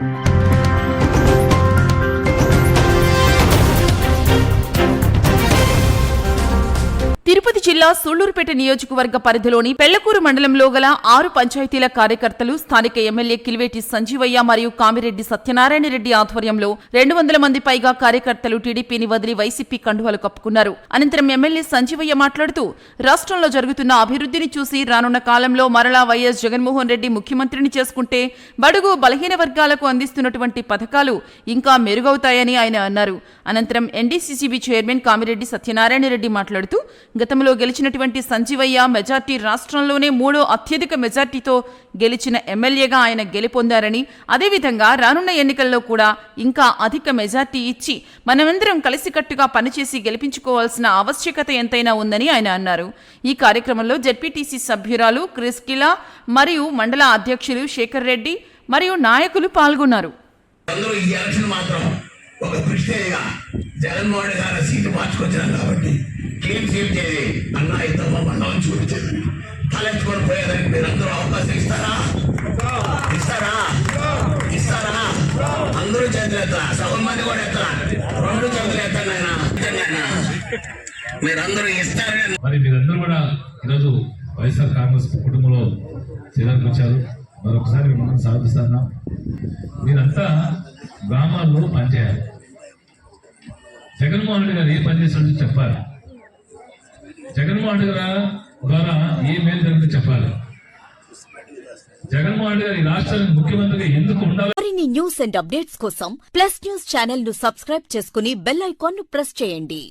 thank you Tirupati జిల్లా సూళ్ళూరుపేట నియోజకవర్గ పరిధిలోని పెళ్ళకూరు మండలంలో గల ఆరు పంచాయతీల కార్యకర్తలు స్థానిక ఎమ్మెల్యే కిలివేటి సంజీవయ్య మరియు కామిరెడ్డి సత్యనారాయణ రెడ్డి ఆధ్వర్యంలో రెండు వందల మంది పైగా కార్యకర్తలు టీడీపీని వదిలి వైసీపీ కండువాలు కప్పుకున్నారు. అనంతరం ఎమ్మెల్యే సంజీవయ్య మాట్లాడుతూ రాష్ట్రంలో జరుగుతున్న అభివృద్ధిని చూసి రానున్న కాలంలో మరలా వైఎస్ జగన్మోహన్ రెడ్డి ముఖ్యమంత్రిని చేసుకుంటే బడుగు బలహీన వర్గాలకు అందిస్తున్నటువంటి పథకాలు ఇంకా మెరుగవుతాయని ఆయన అన్నారు. అనంతరం ఎన్డీసీసీబీ చైర్మన్ కామిరెడ్డి సత్యనారాయణ రెడ్డి మాట్లాడుతూ గతంలో గెలిచినటువంటి సంజీవయ్య మెజార్టీ రాష్ట్రంలోనే మూడో అత్యధిక మెజార్టీతో గెలిచిన ఎమ్మెల్యేగా ఆయన గెలుపొందారని అదేవిధంగా రానున్న ఎన్నికల్లో కూడా ఇంకా అధిక మెజార్టీ ఇచ్చి మనమందరం కలిసికట్టుగా పనిచేసి గెలిపించుకోవాల్సిన ఆవశ్యకత ఎంతైనా ఉందని ఆయన అన్నారు. ఈ కార్యక్రమంలో జెడ్పీటీసీ సభ్యురాలు క్రిస్కిలా మరియు మండల అధ్యక్షులు శేఖర్ రెడ్డి మరియు నాయకులు పాల్గొన్నారు. ఒక జగన్మోహన్ గారు సీటు మార్చుకొచ్చినాం కాబట్టి క్లీన్ సీట్ చేసి అన్న ఇద్దరు మండలం చూపించేది తలెత్తుకొని పోయేదానికి మీరందరూ అవకాశం ఇస్తారా? ఇస్తారా? ఇస్తారా? అందరూ చేతులు ఎత్తరా? సగం మంది కూడా ఎత్తరా? రెండు చేతులు ఎత్తండి ఆయన మీరందరూ ఇస్తారని మరి మీరందరూ కూడా ఈరోజు వైఎస్ఆర్ కాంగ్రెస్ కుటుంబంలో చేరానికి వచ్చారు. మరొకసారి మిమ్మల్ని సాధిస్తున్నాం మీరంతా గ్రామాల్లో పనిచేయాలి. జగన్మోహన్ రెడ్డి గారు ఏ పని చేశాడో చెప్పాలి. జగన్మోహన్ గారు ద్వారా ఏ మేలు జరిగింది చెప్పాలి. జగన్మోహన్ రెడ్డి గారు ఈ రాష్ట్రానికి ముఖ్యమంత్రిగా ఎందుకు ఉండాలి? మరిన్ని న్యూస్ అండ్ అప్డేట్స్ కోసం ప్లస్ న్యూస్ ఛానల్ను సబ్స్క్రైబ్ చేసుకుని బెల్ ఐకాన్ను ప్రెస్ చేయండి.